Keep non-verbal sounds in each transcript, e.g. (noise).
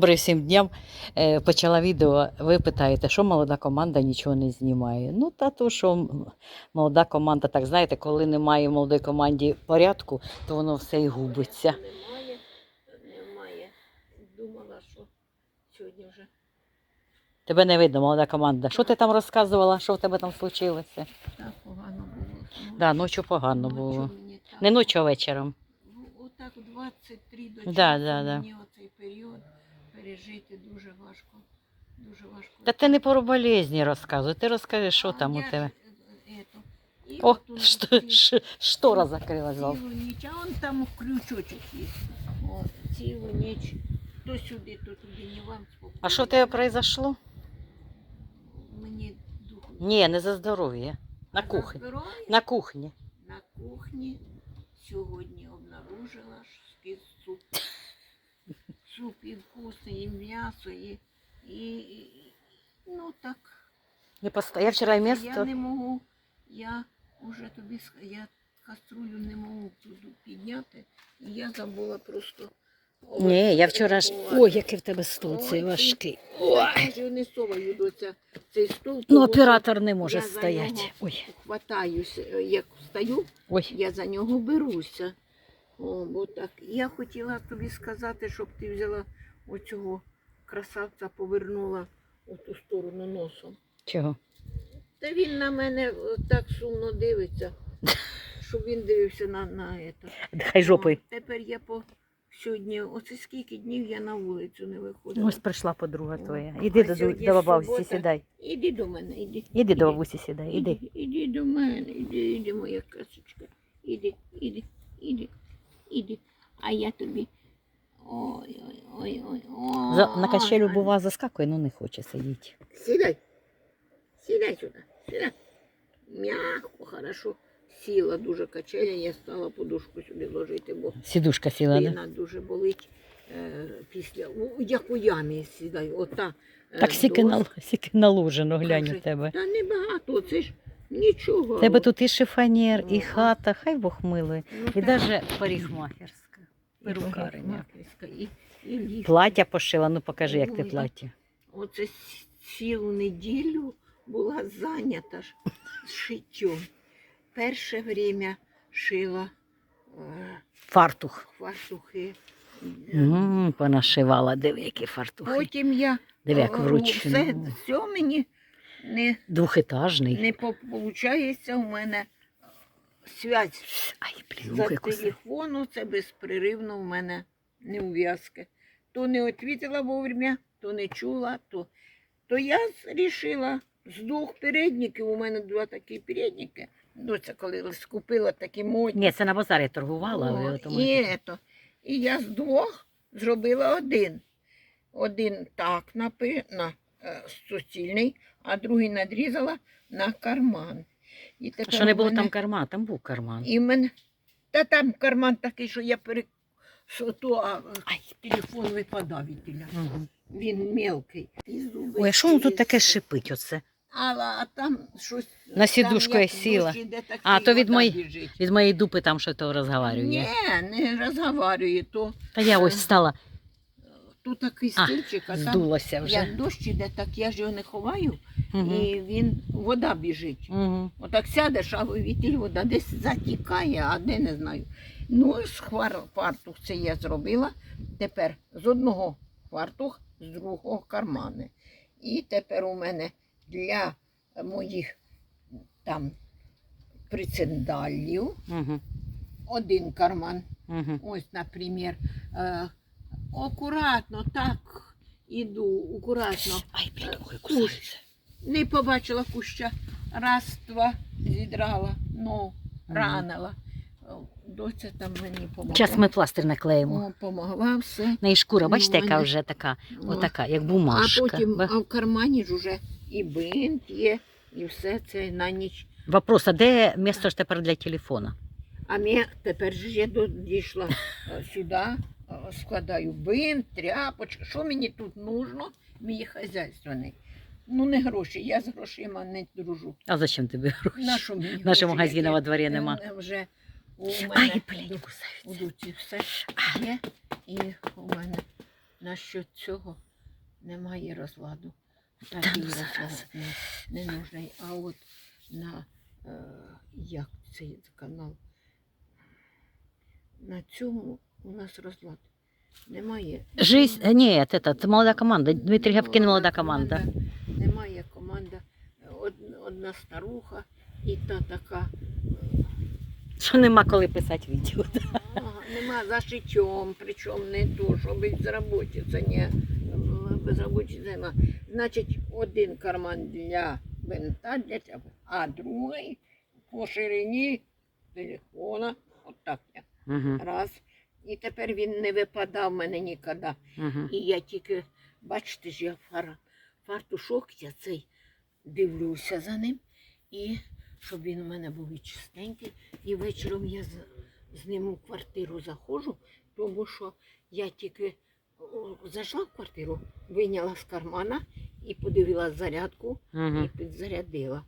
Добре всім дням. Е, Почала відео. Ви питаєте, що молода команда нічого не знімає. Ну, та то, що молода команда, так знаєте, коли немає в молодій команді порядку, то воно все і губиться. Немає, немає. Думала, що сьогодні вже Тебе не видно, молода команда. Що ти там розказувала? Що в тебе там случилося? так погано було. Да, ночі погано ночі було. так- Не ночі, а вечором. Ну, Отак 23 до Да, да, да. мені оцей період пережити дуже важко. Дуже важко. Та ти не про болезні розказуй, ти розкажи, що А там у я тебе. ж, е, і О, от у нас що, ці- ш- штора закрилась. Цілу ніч, а он там крючочок є. О, цілу ніч. То сюди, то туди, ні вам спокійно. А що в тебе произошло? Мені духу. Ні, не за здоров'я. На кухні. здоров'я? На кухні. На кухні сьогодні обнаружила що суп. Суп і вкусний, і м'ясо, і, і, і ну так. Не поста... Я вчора Я не можу, я вже тобі я каструлю не можу туди підняти. І я забула просто. Ні, я вчора ж. Ой, Ой, який в тебе стул цей Ой, важкий. Я не соваю до ця, цей стул. Ну, тому оператор не може я за стояти. нього Ой, Хватаюся, як встаю, ой. я за нього беруся. О, бо так. Я хотіла тобі сказати, щоб ти взяла оцього красавця, повернула у ту сторону носом. Чого? Та він на мене е, так сумно дивиться, щоб він дивився на, на це. Хай жопою. О, Тепер я по сьогодні, оце скільки днів я на вулицю не виходила. Ось прийшла подруга твоя. а Іди до, до бабусі, сідай. Іди до мене, іди. Іди до бабусі, сідай, іди. Іди, іди до мене, іди, іди, моя касочка. Іди, іди, іди, іди. А я тобі. Ой, ой, ой, ой, ой. За, на качелю бува заскакує, ну не хоче сидіти. Сідай. Сідай сюди. Сідай. М'яко, хорошо. Сіла дуже качеля, я стала подушку сюди ложити, бо Сідушка сіла, да? спина дуже болить е, після. У, як у ямі сідай. Ота. е, Так сіки, дошка. на, сіки наложено, глянь у тебе. Та небагато, це ж нічого. У тебе тут і шифонєр, і Ну, хата, хай Бог милує. Ну, І так. навіть парикмахерська. Перукарня. І, і ліфт. Плаття пошила, ну покажи, як ти Ой, плаття. Оце цілу неділю була зайнята ж шиттю. Перше время шила е, Фартух. фартухи. М, Понашивала, диви, які фартухи. Потім я Диви, як е, вручну. все, все мені не, Двохетажний. не виходить у мене связь Ай, блін, за телефону, це безпреривно в мене не ув'язки. То не відповіла вовремя, то не чула, то, то я вирішила з двох передників, у мене два такі передники. Доця, коли скупила такі модні. Ні, це на базарі торгувала. О, але тому і, ето, і я з двох зробила один. Один так напи, на суцільний, а другий надрізала на карман. І тепер Що не було мене- там карман, там був карман. і мене. Та там карман такий, що я пере... що то, а, Ай. телефон випадав від тіля. Угу. Він мелкий. І зуби Ой, а що воно тут таке шипить оце? А, а там щось. На сідушку я сіла. А, то від мої- Від моєї дупи там що то Ні, розговорює. не розговорює, то Та я ось стала, тут такий А, а там вже. як дощ іде, так я ж його не ховаю, Угу. і він, вода біжить. Угу. Отак сядеш, а вітіль вода десь затікає, а де не знаю. Ну, з хвар, фартух це я зробила. Тепер з одного фартух, з другого кармани. І тепер у мене для моїх там прицендалів Угу. один карман. Угу. Ось, наприклад, е, акуратно так іду, акуратно. Ай, блін, ой, кусається. Не побачила куща. Раз, два, зідрала, ну, ранила. Доця там мені помогла. Зараз ми пластир наклеїмо. О, помогла все. На її шкура, бачите, яка вже така, отака, як бумажка. А потім, а в кармані ж уже і бинт є, і все це на ніч. Вопрос, а де місце ж тепер для телефона? А я тепер же я дійшла е, сюди, складаю бинт, тряпочку. Що мені тут нужно? Мій хазяйственний. Ну, не гроші, я з грошима не дружу. А зачем тобі гроші? На що мені Нашого гроші, магазину во дворі нема. е, Вже у мене Ай, блін, у дуці все є, і у мене насчет цього немає розладу. Такий ну, розлад зараз. не, не нужний. А от на е, як цей канал? На цьому у нас розлад немає. Жизнь, э, нет, это, это молода команда. Дмитрий Гавкин молода команда. Немає команда. Од- Одна старуха і та така. Що нема коли писати відео. Ага, нема за шитьом, причому не то, що безробітця, ні, безробітця нема. Значить, один карман для бинта, для цього, а другий по ширині телефона, отак я. Угу, Раз. і тепер він не випадав мене ніколи. угу. І я тільки, бачите ж, я фара, фартушок, я цей дивлюся за ним, і щоб він у мене був і чистенький. І вечором я з, з ним у квартиру заходжу, тому що я тільки зайшла в квартиру, вийняла з кармана і подивилась зарядку Угу. і підзарядила.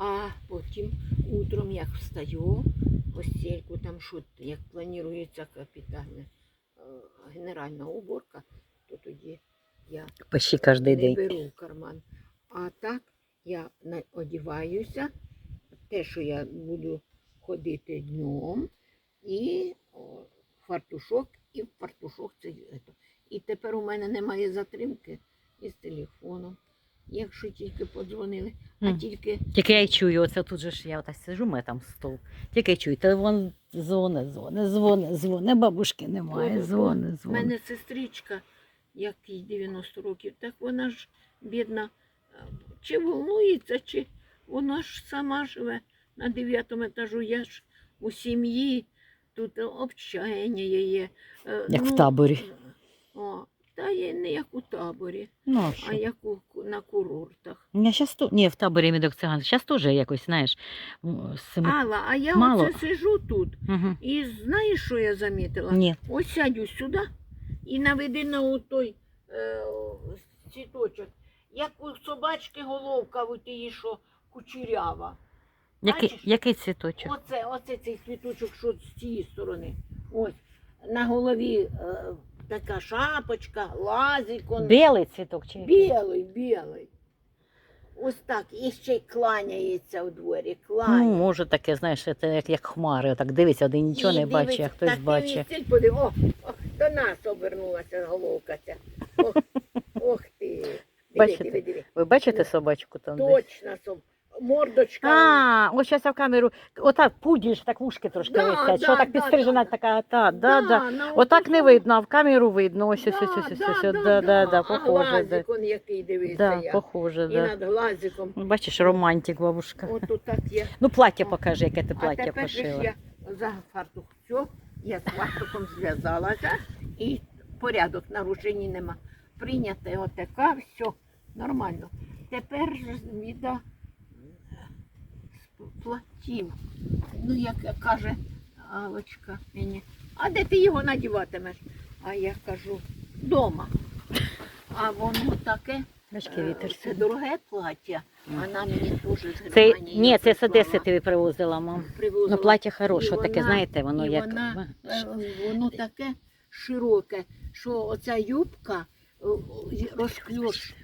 А потім утром, як встаю, постільку там що, як планується капітальна е, генеральна уборка, то тоді я Почти не день. беру в карман. А так я одіваюся, те, що я буду ходити днем, і о, фартушок, і в фартушок це. І тепер у мене немає затримки із телефоном. Якщо тільки подзвонили, а тільки Тільки я й чую, оце тут же ж я отак сижу, ми там стол. Тільки чую, телефон дзвони, дзвони, дзвони, дзвони, бабушки немає, дзвони, дзвони. мене сестричка, як їй 90 років, так вона ж бідна, е, чи волнується, чи вона ж сама живе на дев'ятому етажу. Я ж у сім'ї, тут общання є. е, Як в ну, таборі. О, та є не як у таборі, Ну, а а як у, на курортах. Я щас то... Ні, в таборі медок циган. Зараз теж якось, знаєш, м, з. Алла, а я Мало. оце сижу тут. Угу. І знаєш, що я замітила? Ні. Ось сядю сюди і наведи на той е, цвіточок. Як у собачки головка у тієї, що кучерява. Який, Бачиш? який цвіточок? Оце, оце цей цвіточок, що з цієї сторони. Ось. На голові е, така шапочка, лазик. он. Білий цвіток чи який? Білий, білий. Ось так. І ще й кланяється у дворі. Ну, може таке, знаєш, це як, як хмари, так дивиться, один нічого І не бачить, а хтось так бачить. відсіль подив- О, о, до нас обернулася головка ця. Ох, (laughs) ох ти. Диви, Бачите? диви, диви. Ви бачите собачку там? десь? Точно, соб... мордочка. А, ось зараз я в камеру. Отак пуділь, ж так вушки трошки Да, висять. да, Що так да, підстрижена да. така, та, да, да. на Отак не видно, а в камеру видно. Ось ось ось ось ось ось. Да, да, да, А похоже. Да. глазик он який дивиться Да, я. похоже, І да. над глазиком. Ну, Бачиш, романтик, бабушка. От так є. Ну, плаття покажи, яке ти А плаття тепер же ж пошила. я за фартух все, я з фартухом зв'язалася і порядок нарушень нема. Прийняте отака, все нормально. Тепер же віда платів. Ну, як каже Алочка мені, а де ти його надіватимеш? А я кажу, вдома. А воно таке, е, це дороге плаття, вона мені теж з Це, ні, це з. Одеси тобі привозила, мам. Привозила. Ну, плаття хороше, І таке, вона- знаєте, воно і як. вона, е, воно таке широке, що оця юбка е, розкльош,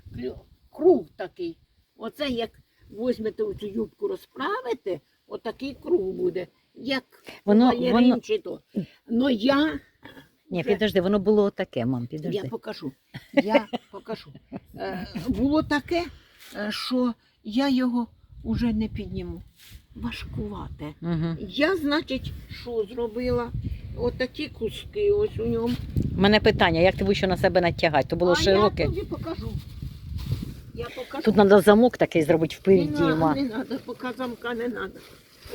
круг такий. Оце як візьмете цю юбку розправите, отакий круг буде. Як Воно- воно- чи то. Но я, Ні, вже- підожди, воно було таке, мам, я підожди. покажу. Я покажу. Е, було таке, е, що я його вже не підніму. Важкувате. Угу. Я, значить, що зробила? Отакі куски ось у ньому. У мене питання, як ти будеш на себе натягати? То було а широке. я тобі покажу. Я покажу. Тут треба замок такий зробити не впереді, надо, ма. не треба, поки замка не треба.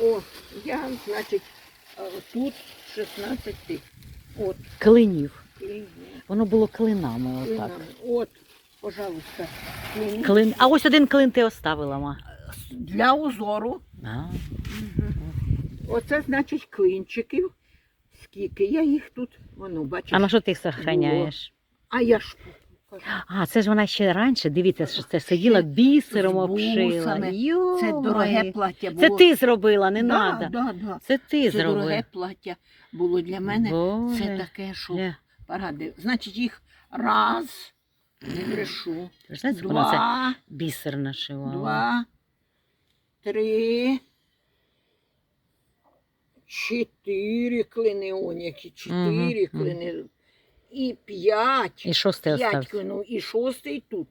О, я, значить, е, тут 16 тих. От, Клинів. клин- Воно було клинами отак. клинами. От, пожалуйста. клин. Клин. А ось один клин ти оставила, ма. Для узору. А, Оце, значить, клинчиків. Скільки я їх тут, воно, бачиш. а на що ти їх сохраняєш? А я ж. А, це ж вона ще раніше, дивіться, що це сиділа бісером обшила. Це дороге плаття було. Це ти зробила, не да, треба. Да, да. Це ти Це дороге плаття було для мене. Боже. Це таке, що Ля. поради. Значить, їх Раз, не брешу. Знаєте, вона це бісер нашивала? два, три, чотири клини онякі, чотири Мгм, клини. І п'ять. І шостий П'ять остався. І шостий тут.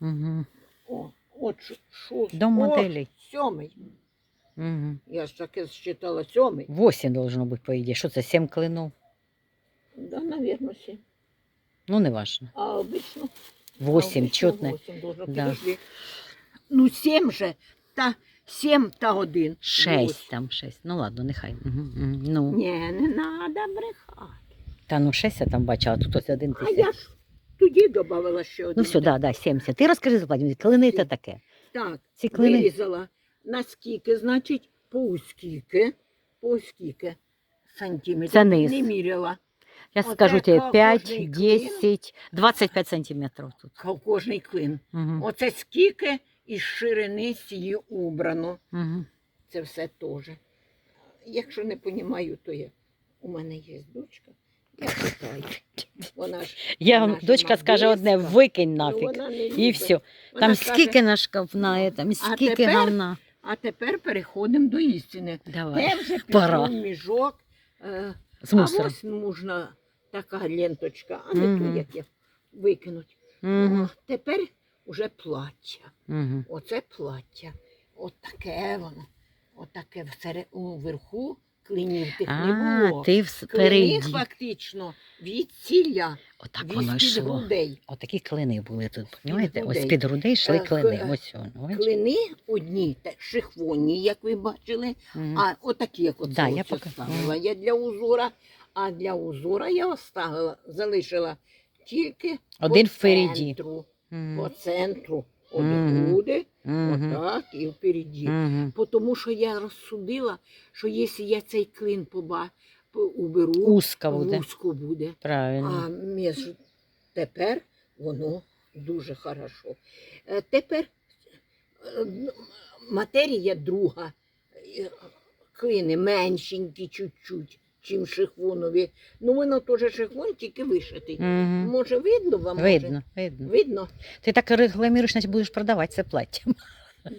Угу. О, от ш- шостий. До О, сьомий. Угу. Я ж таки считала сьомий. Восемь должно бути, по ідеї. Що це, сім клинов? Да, наверное, сім. Ну, не важно. А обично. Восемь, обично чотне. восемь должно. Да. Ну, сім же. Та сім та один. Шесть там, шесть. Ну ладно, нехай. Угу. Ну. Ні, не треба брехати. Та ну шесть я там бачила, тут ось один А тисяч. я ж тоді додавала ще один. Ну все, да, да, 70. Ти розкажи, Владимир, клини це таке. Так, Ці клини. вирізала. Наскільки, значить, по ускільки, по ускільки сантиметрів. Це низ. Не міряла. Я Оце скажу тебе ко- 5, клин. 10, 25 сантиметрів тут. Ка- Кожний клин. Угу. Оце скільки із ширини сії убрано. Угу. Це все теж. Якщо не розумію, то я. У мене є дочка. Я питаю. Вона ж Я Вона вам, ж дочка скаже одне, модистка. викинь ну, нафіг. вона не І любить. все. Вона Там каже, скільки на шкафна, там, скільки тепер. А тепер переходимо до істини. Давай. Де вже пора. пішов міжок. Е, З а мусором. ось можна така ленточка, а не Мгм. ту, як я викинуть. Угу. О, тепер уже плаття. Угу. Оце плаття. От таке воно. От таке всере- уверху клинів тих не було. ти Клини фактично від ціля, Отак воно від йшло. грудей. Отакі клини були тут, розумієте? Ось грудей. з-під грудей йшли Е, клини. к- Ось воно. бачиш? Клини одні, те, шихвонні, як ви бачили, Мгм. а отакі, як оце Да, я ось пока- оставила. Я для узора, а для узора я оставила, залишила тільки Один по впереді. центру. Мгм. По центру. От Мгм. отак і впереді. Бо Тому що я розсудила, що якщо я цей клин поба, уберу, Узка буде. вузько буде. Правильно. А між тепер воно дуже хорошо. Е, Тепер е, матерія друга. Е, Клини меншенькі чуть-чуть, чим шихвонові. Ну, воно теж шихвон, тільки вишитий. Мгм. Може, видно вам? Видно, Може? видно. Видно? Ти так рекламуєш, будеш продавати це плаття.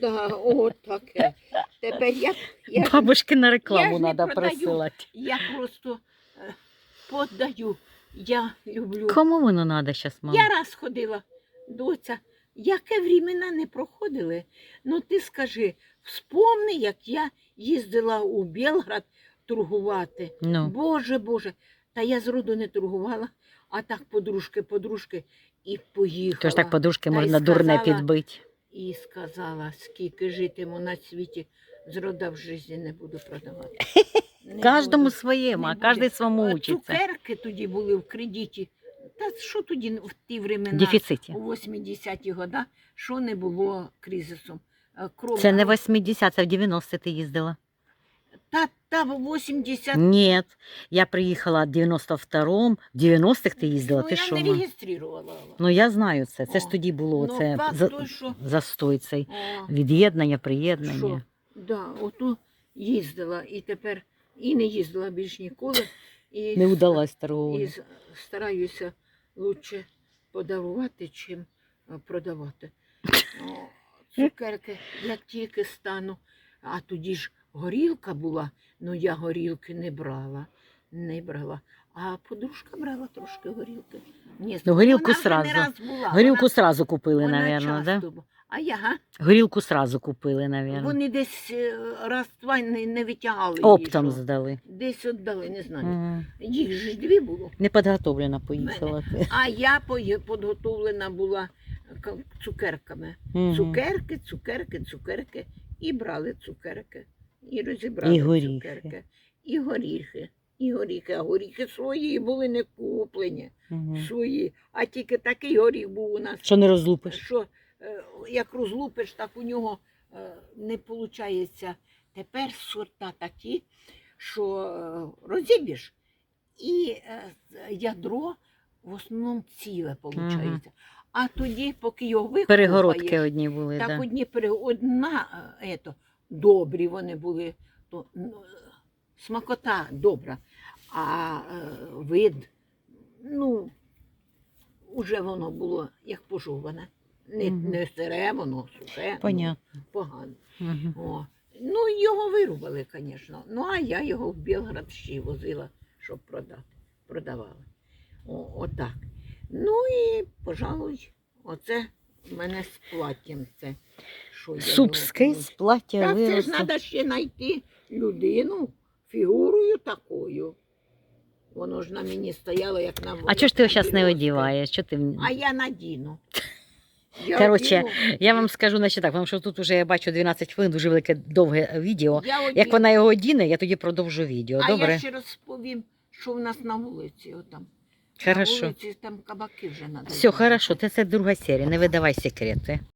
Да, от таке. Тепер я, я, ж- Бабушки на я рекламу ж не треба продаю. присилати. я просто е, подаю. Я люблю. Кому воно треба зараз, мама? Я раз ходила, доця, яке времена не проходили. Ну ти скажи, вспомни, як я їздила у Белград торгувати. Ну, Боже, Боже, та я зроду не торгувала, а так подружки, подружки, і поїхала. тож так подружки Та можна дурне підбити. І сказала, скільки житиму на світі, зрода в житті не буду продавати. (laughs) Не Кожному буду. своєму, не а кожен своєму учиться. Цукерки тоді були в кредиті. Та що тоді в ті времена? дефіциті. У 80-ті года, що не було кризисом. Е, Кров... Це не 80, це в 90 ти їздила. Та, та в 80 Ні, я приїхала в 92-му, в 90-х ти їздила, ну, ти я що? не ма? реєструвала. Ну я знаю це, це ж О, тоді було ну, це факт за, той, що- застой цей. О, Від'єднання, що? приєднання. Да, ото їздила і тепер і не їздила більш ніколи. І, Не удалась І торговля. з- стараюся лучше подарувати, чим е, продавати. О, Цукерки, як тільки стану. А тоді ж горілка була, ну я горілки не брала. Не брала. А подружка брала трошки горілки. Ні, Ну, горілку вона сразу. Не раз була. Горілку вона, сразу купили, напевно, да? А я, га? Горілку сразу купили, напевно. Вони десь е, раз два не, не витягали. Оптом що. здали. Десь віддали, не знаю. Мгм. Їх ж дві було. Неподготовлена поїхала ти. А я підготовлена була цукерками. Мгм. Цукерки, цукерки, цукерки. І брали цукерки. І розібрали І горіхи. цукерки. І горіхи. І горіхи. А горіхи свої були не куплені. Мгм. Свої. А тільки такий горіх був у нас, Що не розлупиш? що е, як розлупиш, так у нього е, не виходить. Тепер сорта такі, що е, розіб'єш, і ядро в основному ціле виходить. Мгм. А тоді, поки його викопаєш, Перегородки одні були, так да. одні пере... одна ето, добрі вони були, то, ну, смакота добра, а е, вид, ну, уже воно було як пожоване. Не, Мгм. не сире, воно сухе. ну, Понятно. погано. Мгм. О. Ну, його вирубали, звісно. Ну, а я його в Білград ще возила, щоб продати. Продавала. О, отак. Ну і, пожалуй, оце в мене з платтям це. Що Суп його скис, плаття Так це ж виросло. треба ще знайти людину фігурою такою. Воно ж на мені стояло, як на А чого ж ти його зараз не одіваєш? Чого ти... А я надіну. (laughs) Я Коротше, одіну. Я вам скажу значить так, тому що тут вже я бачу 12 хвилин, дуже велике довге відео. Я Як одіну. вона його одіне, я тоді продовжу відео. А Добре? я ще розповім, що в нас на вулиці. Отам. Хорошо. вулиці там кабаки вже надо. Все, хорошо, це, це друга серія, не видавай секрети.